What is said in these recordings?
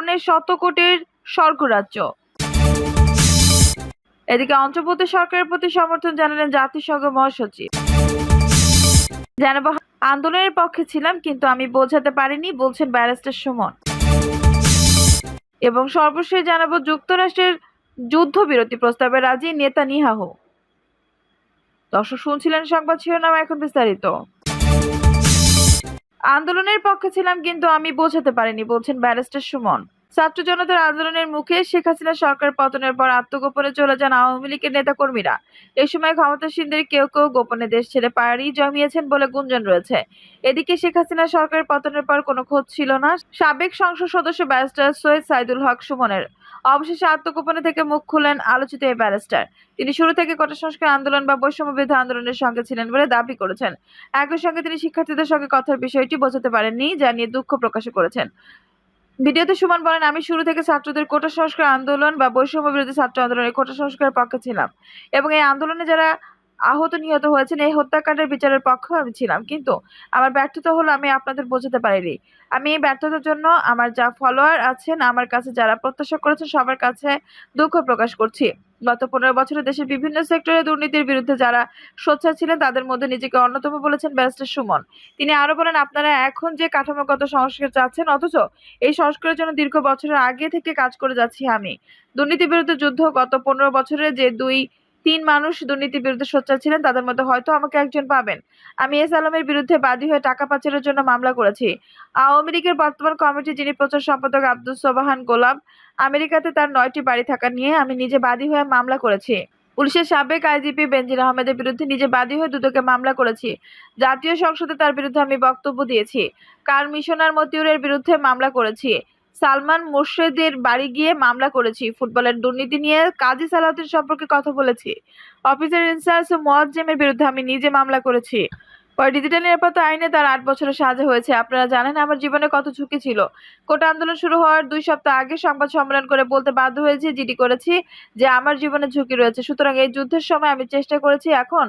হারুনের শত কোটির স্বর্গরাজ্য। এদিকে অন্তর্বর্তী সরকারের প্রতি সমর্থন জানালেন জাতিসংঘ মহাসচিব। জানাব আন্দোলনের পক্ষে ছিলাম, কিন্তু আমি বোঝাতে পারিনি, বলছেন ব্যারিস্টার সুমন। এবং সর্বশেষ জানাব, যুক্তরাষ্ট্রের যুদ্ধবিরতি প্রস্তাবে রাজি নেতানিয়াহু। দর্শক, শুনছিলেন সংবাদ শিরোনাম এখন বিস্তারিত। আন্দোলনের পক্ষে ছিলাম, কিন্তু আমি বোঝাতে পারিনি, বলছেন ব্যারিস্টার সুমন। ছাত্র জনতার আন্দোলনের মুখে শেখ হাসিনা সরকার পতনের পর আত্মগোপনে চলে যান আওয়ামী লীগের নেতাকর্মীরা। এই সময় ক্ষমতাসীনদের কেউ কেউ গোপনে দেশ ছেড়ে পাড়ি জমিয়েছেন বলে গুঞ্জন রয়েছে। এদিকে শেখ হাসিনা সরকার পতনের পর কোনো খোঁজ ছিল না। সাবেক সংসদ সদস্য ব্যারিস্টার সৈয়দ সাইদুল হক সুমনের। অবশেষে আত্মগোপনে থেকে মুখ খুলেন আলোচিত এই ব্যারিস্টার। তিনি শুরু থেকে কোটা সংস্কার আন্দোলন বা বৈষম্য বিরোধী আন্দোলনের সঙ্গে ছিলেন বলে দাবি করেছেন। একই সঙ্গে তিনি শিক্ষার্থীদের সঙ্গে কথার বিষয়টি বোঝাতে পারেননি, যা নিয়ে দুঃখ প্রকাশ করেছেন। ভিডিওতে সুমন বলেন, আমি শুরু থেকে ছাত্রদের কোটা সংস্কার আন্দোলন বা বৈষম্য বিরোধী ছাত্র আন্দোলনের কোটা সংস্কারের পক্ষে ছিলাম এবং এই আন্দোলনে যারা আহত নিহত হয়েছেন এই হত্যাকাণ্ডের বিচারের পক্ষেও আমি ছিলাম। কিন্তু আমার ব্যর্থতা হলো আমি আপনাদের বোঝাতে পারিনি। আমি এই ব্যর্থতার জন্য আমার যা ফলোয়ার আছেন, আমার কাছে যারা প্রত্যাশা করেছেন, সবার কাছে দুঃখ প্রকাশ করছি। গত পনেরো বছরে দেশের বিভিন্ন সেক্টরে দুর্নীতির বিরুদ্ধে যারা সোচ্চার ছিলেন, তাদের মধ্যে নিজেকে অন্যতম বলেছেন ব্যারিস্টার সুমন। তিনি আরও বলেন, আপনারা এখন যে কাঠামোগত সংস্কার চাচ্ছেন, অথচ এই সংস্কারের জন্য দীর্ঘ বছরের আগে থেকে কাজ করে যাচ্ছি আমি। দুর্নীতির বিরুদ্ধে যুদ্ধ গত পনেরো বছরে যে দুই তিন মানুষ দুর্নীতির বিরুদ্ধে সোচ্চার ছিলেন, তাদের মধ্যে হয়তো আমাকে একজন পাবেন। আমি এস আলমের বিরুদ্ধে বাদী হয়ে টাকা পাচারের জন্য মামলা করেছি। আওয়ামী লীগের বর্তমান কমিটি যিনি প্রচার সম্পাদক আব্দুল সোবাহান গোলাম, আমেরিকাতে তার নয়টি বাড়ি থাকা নিয়ে আমি নিজে বাদী হয়ে মামলা করেছি। পুলিশের সাবেক আইজিপি বেনজির আহমেদের বিরুদ্ধে নিজে বাদী হয়ে দুদকে মামলা করেছি। জাতীয় সংসদে তার বিরুদ্ধে আমি বক্তব্য দিয়েছি। কার মিশনার মতিউরের বিরুদ্ধে মামলা করেছি। সালমান মোর্শেদের বাড়ি গিয়ে মামলা করেছি। ফুটবলের দুর্নীতি নিয়ে কাজী সালাউদ্দিন সম্পর্কে কথা বলেছি। অফিসার ইনচার্জ মোয়াজ্জেমের বিরুদ্ধে আমি নিজে মামলা করেছি। পরে ডিজিটাল নিরাপত্তা আইনে তার আট বছরের সাজা হয়েছে। আপনারা জানেন, আমার জীবনে কত ঝুঁকি ছিল। কোটা আন্দোলন শুরু হওয়ার দুই সপ্তাহ আগে সংবাদ সম্মেলন করে বলতে বাধ্য হয়েছি, জিডি করেছি, যে আমার জীবনে ঝুঁকি রয়েছে। সুতরাং এই যুদ্ধের সময় আমি চেষ্টা করেছি এখন।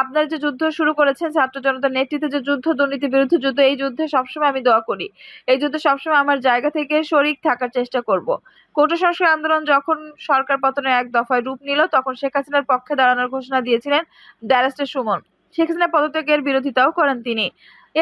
আপনারা যে যুদ্ধ শুরু করেছেন, ছাত্র জনতার নেতৃত্বে যে যুদ্ধ, দুর্নীতি বিরুদ্ধে যুদ্ধ, এই যুদ্ধে সবসময় আমি দোয়া করি। এই যুদ্ধে সবসময় আমার জায়গা থেকে শরিক থাকার চেষ্টা করব। কোটা সংস্কার আন্দোলন যখন সরকার পতনের এক দফায় রূপ নিল, তখন শেখ হাসিনার পক্ষে দাঁড়ানোর ঘোষণা দিয়েছিলেন ব্যারিস্টার সুমন। শেখ পদত্যাগের বিরোধিতাও করেন তিনি।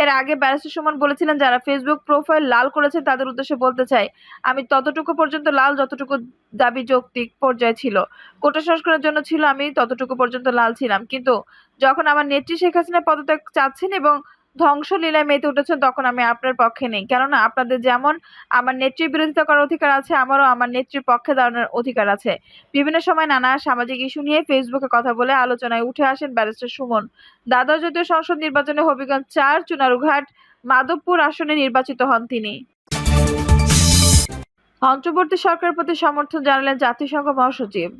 এর আগে ব্যারিস্টার সুমন বলেছিলেন, যারা ফেসবুক প্রোফাইল লাল করেছেন তাদের উদ্দেশ্যে বলতে চাই, আমি ততটুকু পর্যন্ত লাল, যতটুকু দাবি যৌক্তিক পর্যায়ে ছিল। কোটা সংস্কারের জন্য ছিল আমি ততটুকু পর্যন্ত লাল ছিলাম। কিন্তু যখন আমার নেত্রী শেখ হাসিনা পদত্যাগ চাচ্ছেন এবং ধ্বংসলীলায় মেতে উঠেছেন তখন আমি আপনার পক্ষে নেই। কেননা আপনাদের যেমন আমার নেত্রীর বিরোধিতা করার অধিকার আছে, আমারও আমার নেত্রীর পক্ষে দাঁড়ানোর অধিকার আছে। বিভিন্ন সময় নানা সামাজিক ইস্যু নিয়ে ফেসবুকে কথা বলে আলোচনায় উঠে আসেন ব্যারিস্টার সুমন। দাদা জাতীয় সংসদ নির্বাচনে হবিগঞ্জ চার, চুনারুঘাট, মাধবপুর আসনে নির্বাচিত হন তিনি। অন্তর্বর্তী সরকারের প্রতি সমর্থন জানালেন জাতিসংঘ মহাসচিব।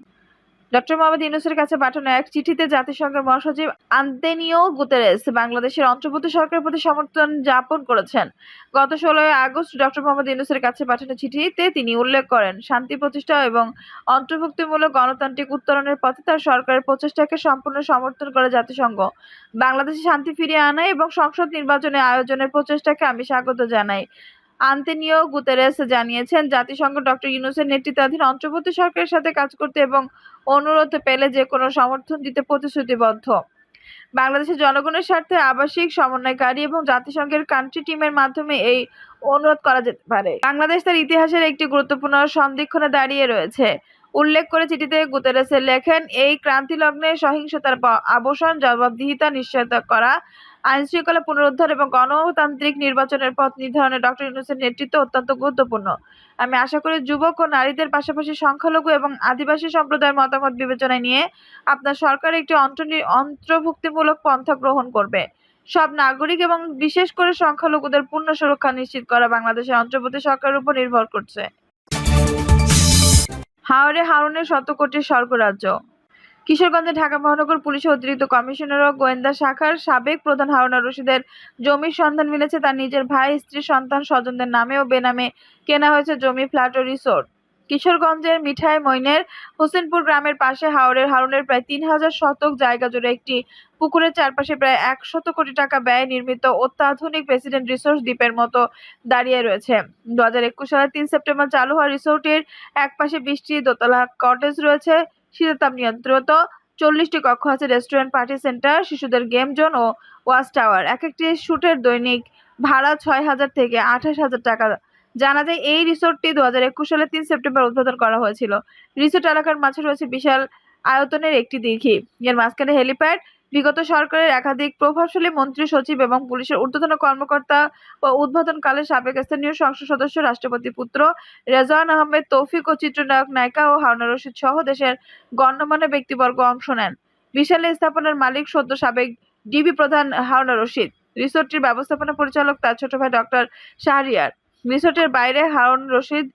ডক্টর মোহাম্মদ ইউনুসের কাছে পাঠানো এক চিঠিতে জাতিসংঘের মহাসচিব আন্তেনিও গুতেরেস বাংলাদেশের অন্তর্বর্তী সরকারের প্রতি সমর্থন জ্ঞাপন করেছেন। গত ষোলোই আগস্ট ডক্টর মোহাম্মদ ইউনুসের কাছে পাঠানো চিঠিতে তিনি উল্লেখ করেন, শান্তি প্রতিষ্ঠা এবং অন্তর্ভুক্তিমূলক গণতান্ত্রিক উত্তরণের পথে তার সরকারের প্রচেষ্টাকে সম্পূর্ণ সমর্থন করে জাতিসংঘ। বাংলাদেশে শান্তি ফিরিয়ে আনা এবং সংসদ নির্বাচনে আয়োজনের প্রচেষ্টাকে আমি স্বাগত জানাই। আন্তেনিও গুতেরেস জানিয়েছেন, জাতিসংঘ ডক্টর ইউনুসের নেতৃত্বাধীন অন্তর্বর্তী সরকারের সাথে কাজ করতে এবং অনুরোধ পেলে যে কোনো সমর্থন দিতে প্রতিশ্রুতিবদ্ধ। বাংলাদেশের জনগণের স্বার্থে আবাসিক, সমন্বয়কারী এবং জাতিসংঘের কান্ট্রি টিমের মাধ্যমে এই অনুরোধ করা যেতে পারে। বাংলাদেশ তার ইতিহাসের একটি গুরুত্বপূর্ণ সন্দিক্ষণে দাঁড়িয়ে রয়েছে। উল্লেখ করে চিঠিতে গুতেরেসের লেখেন, এই ক্রান্তি লগ্নে সহিংসতার অবসান, জবাবদিহিতা নিশ্চয়তা করা আইন শৃঙ্খলা পুনরুদ্ধার এবং গণতান্ত্রিক নির্বাচনের পথ নির্ধারণে ডক্টর ইউনুসের নেতৃত্ব অত্যন্ত গুরুত্বপূর্ণ। আমি আশা করি যুবক ও নারীদের পাশাপাশি সংখ্যালঘু এবং আদিবাসী সম্প্রদায়ের মতামত বিবেচনায় নিয়ে আপনার সরকার একটি অন্তর্ভুক্তিমূলক পন্থা গ্রহণ করবে। সব নাগরিক এবং বিশেষ করে সংখ্যালঘুদের পূর্ণ সুরক্ষা নিশ্চিত করা বাংলাদেশের অন্তর্বর্তী সরকারের উপর নির্ভর করছে। হাওড়ে হারুনের শত কোটির স্বর্গরাজ্য কিশোরগঞ্জে ঢাকা মহানগর পুলিশের অতিরিক্ত কমিশনার ও গোয়েন্দা শাখার সাবেক প্রধান হারুনা রশিদের জমির সন্ধান মিলেছে। তার নিজের ভাই, স্ত্রী, সন্তান, স্বজনদের নামে ও বেনামে কেনা হয়েছে জমি ফ্ল্যাট ও রিসোর্ট। কিশোরগঞ্জের মিঠাই মইনের হোসেনপুর গ্রামের পাশে হাওরের হারুনের প্রায় তিন হাজার শতক জায়গা জুড়ে একটি পুকুরের চারপাশে প্রায় একশত কোটি টাকা ব্যয়ে নির্মিত অত্যাধুনিক প্রেসিডেন্ট রিসোর্স দ্বীপের মতো দাঁড়িয়ে রয়েছে। দু হাজার একুশ সালের তিন সেপ্টেম্বর চালু হওয়া রিসোর্টের একপাশে বৃষ্টি দোতলা কটেজ রয়েছে। শীততাপ নিয়ন্ত্রিত। চল্লিশটি কক্ষ আছে, রেস্টুরেন্ট, পার্টি সেন্টার, শিশুদের গেম জোন ও ওয়াচ টাওয়ার। এক একটি শুটের দৈনিক ভাড়া ছয় হাজার থেকে আঠাশ হাজার টাকা। জানা যায়, এই রিসোর্টটি দু হাজার একুশ সালে তিন সেপ্টেম্বর উদ্বোধন করা হয়েছিল। রিসোর্ট এলাকার মাঝে রয়েছে বিশাল আয়তনের একটি দিঘি। এর মাঝখানে হেলিপ্যাড বিগত সরকারের একাধিক প্রভাবশালী মন্ত্রী, সচিব এবং পুলিশের ঊর্ধ্বতন কর্মকর্তা ও উদ্বোধনকালে সাবেক স্থানীয় সংসদ সদস্য, রাষ্ট্রপতি পুত্র রেজান আহমেদ, তৌফিক ও চিত্রনায়ক নায়িকা ও হারুনা রশিদ সহ দেশের গণ্যমান্য ব্যক্তিবর্গ অংশ নেন। বিশাল স্থাপনার মালিক সদ্য সাবেক ডিবি প্রধান হারুনা রশিদ। রিসোর্টটির ব্যবস্থাপনা পরিচালক তার ছোট ভাই ডক্টর শাহরিয়ার। রিসোর্টের বাইরে হারুন রশিদ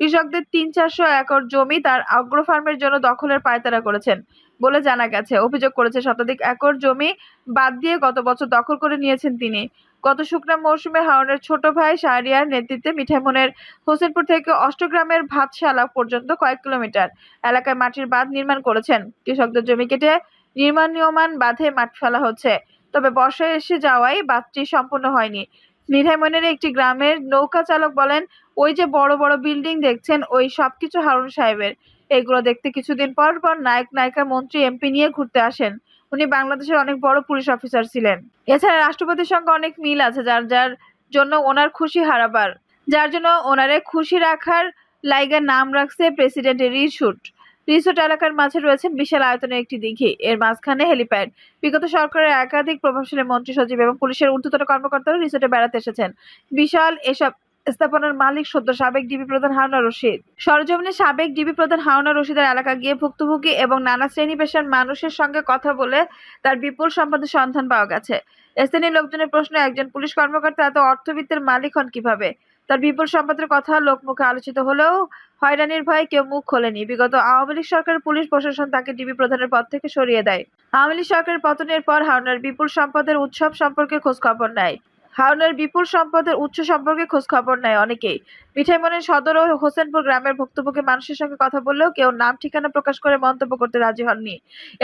কৃষকদের তিন চারশো একর জমি তার আগ্রো ফার্মের জন্য দখলের পায়তারা করেছেন। বলে জানা গেছে। অভিযোগ করেছে, শতাধিক একর জমি বাদ দিয়ে গত বছর দখল করে নিয়েছেন তিনি। গত শুকনা মৌসুমে হারুনের ছোট ভাই শাহরিয়ার নেতৃত্বে মিঠাইমনের হোসেনপুর থেকে অষ্টগ্রামের ভাতশালা পর্যন্ত কয়েক কিলোমিটার এলাকায় মাটির বাঁধ নির্মাণ করেছেন। কৃষকদের জমি কেটে নির্মাণীয়মান বাঁধে মাঠ ফেলা হচ্ছে। তবে বর্ষায় এসে যাওয়ায় বাঁধটি সম্পূর্ণ হয়নি। নিধাইমনের একটি গ্রামের নৌকা চালক বলেন, ওই যে বড় বড় বিল্ডিং দেখছেন, ওই সবকিছু হারুন সাহেবের। এগুলো দেখতে কিছুদিন পর পর নায়ক, নায়িকা, মন্ত্রী, এমপি নিয়ে ঘুরতে আসেন। উনি বাংলাদেশের অনেক বড় পুলিশ অফিসার ছিলেন। এছাড়া রাষ্ট্রপতির সঙ্গে অনেক মিল আছে, যার যার জন্য ওনার খুশি হারাবার। যার জন্য ওনারে খুশি রাখার লাইগা নাম রাখছে প্রেসিডেন্টের রিসুট। রিসোর্ট এলাকার মাঝে রয়েছে বিশাল আয়তনের একটি দিঘি। এর মাঝখানে হেলিপ্যাড। বিগত সরকারের একাধিক প্রভাবশালী মন্ত্রী সচিব এবং পুলিশের ঊর্ধ্বতন কর্মকর্তারা রিসোর্টে বেড়াতে এসেছেন। বিশাল এসব স্থাপনার মালিক সদ্য সাবেক ডিবি প্রধান হাওনা রশিদ। সরজমিনে সাবেক ডিবি প্রধান হাওনা রশিদের এলাকা গিয়ে ভুক্তভোগী এবং নানা শ্রেণি পেশার মানুষের সঙ্গে কথা বলে তার বিপুল সম্পদের সন্ধান পাওয়া গেছে। স্থানীয় লোকজনের প্রশ্ন একজন পুলিশ কর্মকর্তা, এত অর্থবিত্তের মালিক হন কীভাবে? তার বিপুল সম্পদের কথা লোকমুখে আলোচিত হলেও হয়রানির ভয়ে কেউ মুখ খোলেনি। বিগত আওয়ামী লীগ সরকারের পুলিশ প্রশাসন তাকে ডিবি প্রধানের পদ থেকে সরিয়ে দেয়। আওয়ামী লীগ সরকারের পতনের পর হাওনার বিপুল সম্পদের উৎসব সম্পর্কে খোঁজ খবর নেয়। হাওনার বিপুল সম্পদের উৎস সম্পর্কে খোঁজ খবর নেয় অনেকেই। মিঠাইমনের সদর ও হোসেনপুর গ্রামের ভুক্তভোগী মানুষের সঙ্গে কথা বললেও কেউ নাম ঠিকানা প্রকাশ করে মন্তব্য করতে রাজি হননি।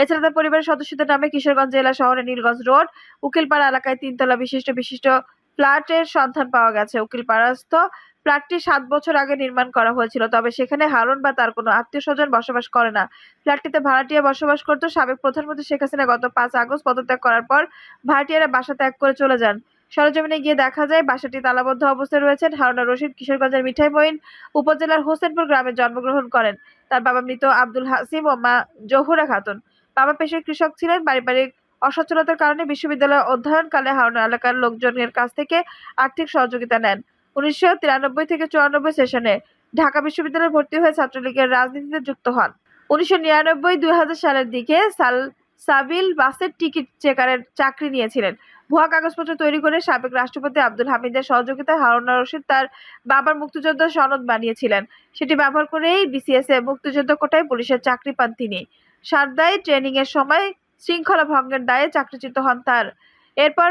এছাড়া তার পরিবারের সদস্যদের নামে কিশোরগঞ্জ জেলা শহরে নীলগঞ্জ রোড, উকিলপাড়া এলাকায় তিনতলা বিশিষ্ট বিশিষ্ট ফ্ল্যাটের সন্ধান পাওয়া গেছে। উকিলপাড়াস্থ ফ্ল্যাটটি সাত বছর আগে নির্মাণ করা হয়েছিল, তবে সেখানে হারুন বা তার কোনো আত্মীয় স্বজন বসবাস করে না। ফ্ল্যাটটিতে ভাড়াটিয়া বসবাস করত সাবেক প্রধানমন্ত্রী শেখ হাসিনা গত পাঁচ আগস্ট পদত্যাগ করার পর ভাড়াটিয়ারা বাসা ত্যাগ করে চলে যান। সরজমিনে গিয়ে দেখা যায়, বাসাটি তালাবদ্ধ অবস্থায় রয়েছেন হারুনা রশিদ, কিশোরগঞ্জের মিঠাইমইন উপজেলার হোসেনপুর গ্রামে জন্মগ্রহণ করেন। তার বাবা মৃত আব্দুল হাসিম ও মা জহুরা খাতুন। বাবা পেশায় কৃষক ছিলেন। পারিবারিক অসচ্ছলতার কারণে বিশ্ববিদ্যালয়ে অধ্যয়নকালে হাওড়া এলাকার লোকজনের কাছ থেকে আর্থিক সহযোগিতা নেন। উনিশশো তিরানব্বই থেকে চুরানব্বই সেশনে ঢাকা বিশ্ববিদ্যালয়ে ভর্তি হয়ে ছাত্রলীগের রাজনীতিতে যুক্ত হন। উনিশশো নিরানব্বই দুই সালের দিকে সাল সাবিল বাসের টিকিট চেকারের চাকরি নিয়েছিলেন। ভুয়া কাগজপত্র তৈরি করে সাবেক রাষ্ট্রপতি আব্দুল হামিদের সহযোগিতায় হারুনা রশিদ তার বাবার মুক্তিযোদ্ধা সনদ বানিয়েছিলেন। সেটি ব্যবহার করেই বিসিএস এ মুক্তিযোদ্ধা কোটায় পুলিশের চাকরি পান তিনি। সারদায় ট্রেনিং এর সময় শৃঙ্খলা ভঙ্গের দায়ে চাকরিচ্যুত হন তার। এরপর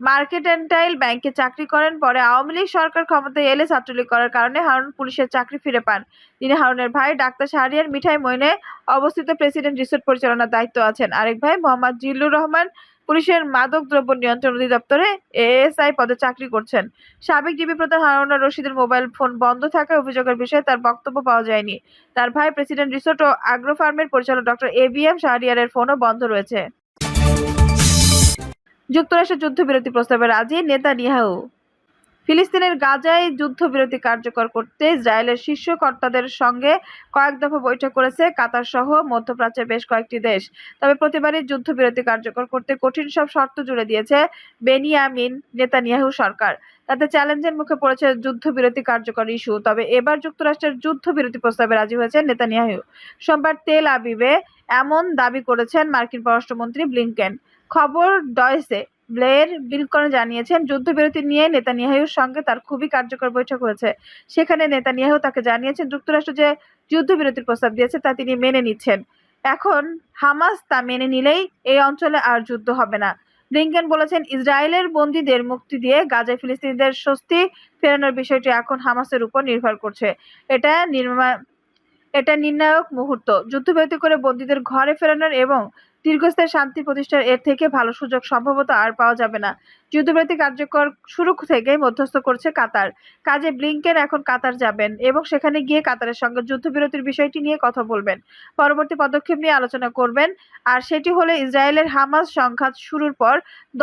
মার্কেটেন্টাইল ব্যাংকে চাকরি করেন, পরে আওয়ামী লীগ সরকার ক্ষমতায় এলে ছাত্রলীগ করার কারণে হারুন পুলিশের চাকরি ফিরে পান। তিনি হারুনের ভাই ডাক্তার শাহরিয়ার মিঠাই মইনে অবস্থিত প্রেসিডেন্ট রিসোর্ট পরিচালনার দায়িত্ব আছেন। আরেক ভাই মোহাম্মদ জিল্লুর রহমান পুলিশের মাদক দ্রব্য নিয়ন্ত্রণ অধিদপ্তরে এএসআই পদে চাকরি করছেন। সাবেক ডিবি প্রধান হারুনা রশিদের মোবাইল ফোন বন্ধ থাকায় অভিযোগের বিষয়ে তার বক্তব্য পাওয়া যায়নি। তার ভাই প্রেসিডেন্ট রিসোর্ট ও আগ্রো ফার্মের পরিচালক ডক্টর এ বি এম শাহরিয়ারের ফোনও বন্ধ রয়েছে। যুক্তরাষ্ট্রের যুদ্ধবিরতি প্রস্তাবে রাজি নেতানিয়াহু। ফিলিস্তিনের গাজায় যুদ্ধবিরতি কার্যকর করতে ইসরায়েলের শীর্ষ কর্তাদের সঙ্গে কয়েক দফা বৈঠক করেছে কাতার সহ মধ্যপ্রাচ্যের বেশ কয়েকটি দেশ। তবে প্রতিবারই যুদ্ধবিরতি কার্যকর করতে কঠিন সব শর্ত জুড়ে দিয়েছে বেনিয়ামিন নেতানিয়াহু সরকার। তাতে চ্যালেঞ্জের মুখে পড়েছে যুদ্ধবিরতি কার্যকর ইস্যু। তবে এবার যুক্তরাষ্ট্রের যুদ্ধবিরতি প্রস্তাবে রাজি হয়েছে নেতানিয়াহু। সোমবার তেল আবিবে এমন দাবি করেছেন মার্কিন পররাষ্ট্রমন্ত্রী ব্লিংকেন। খবর ডয়সে ব্লেয়ার বিলকন জানিয়েছেন, যুদ্ধবিরতি নিয়ে নেতানিয়াহুর সঙ্গে তার খুবই কার্যকর বৈঠক হয়েছে। সেখানে নেতানিয়াহু তাকে জানিয়েছেন, যুক্তরাষ্ট্র যে যুদ্ধবিরতির প্রস্তাব দিয়েছে তা তিনি মেনে নিচ্ছেন। এখন হামাস তা মেনে নিলেই এই অঞ্চলে আর যুদ্ধ হবে না। ব্লিংকেন বলেছেন, ইসরায়েলের বন্দীদের মুক্তি দিয়ে গাজায় ফিলিস্তিনিদের স্বস্তি ফেরানোর বিষয়টি এখন হামাসের উপর নির্ভর করছে। এটা নির্মা, এটা নির্ণায়ক মুহূর্ত। যুদ্ধবিরতি করে বন্দীদের ঘরে ফেরানোর এবং দীর্ঘস্থায়ী শান্তি প্রতিষ্ঠার এর থেকে ভালো সুযোগ সম্ভবত আর পাওয়া যাবে না। যুদ্ধবিরতি কার্যকর শুরু থেকে মধ্যস্থ করছে কাতার। কাজে ব্লিংকেন এখন কাতার যাবেন এবং সেখানে গিয়ে কাতারের সঙ্গে যুদ্ধবিরতির বিষয়টি নিয়ে কথা বলবেন। পরবর্তী পদক্ষেপ নিয়ে আলোচনা করবেন আর সেটি হলে ইসরায়েলের হামাস সংঘাত শুরুর পর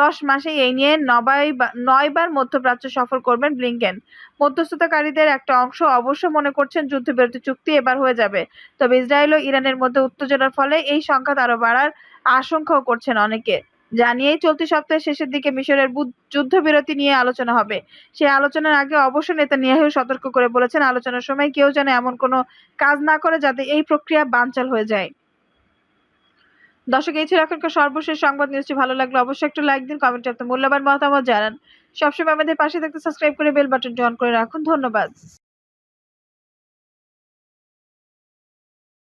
দশ মাসে এই নিয়ে নবাই নয়বার মধ্যপ্রাচ্য সফর করবেন ব্লিংকেন। মধ্যস্থতাকারীদের একটা অংশ অবশ্য মনে করছেন যুদ্ধবিরতি চুক্তি এবার হয়ে যাবে। তবে ইসরায়েল ও ইরানের মধ্যে উত্তেজনার ফলে এই সংঘাত আরও বাড়ার আশঙ্কাও করছেন অনেকে। জানিয়েই চলতি সপ্তাহের শেষের দিকে মিশরের যুদ্ধবিরতি নিয়ে আলোচনা হবে। সেই আলোচনার আগে অবশ্য নেতানিয়াহু সতর্ক করে বলেছেন, আলোচনার সময় কেউ যেন এমন কোনো কাজ না করে যাতে এই প্রক্রিয়া বানচাল হয়ে যায়। দর্শক, এই ছিল এখনকার সর্বশেষ সংবাদ নিউজটি। ভালো লাগলে অবশ্যই একটু লাইক দিন, কমেন্টে আপনার মূল্যবান মতামত জানান। সবসময় আমাদের পাশে থাকতে সাবস্ক্রাইব করে বেল বাটনটি অন করে রাখুন। ধন্যবাদ।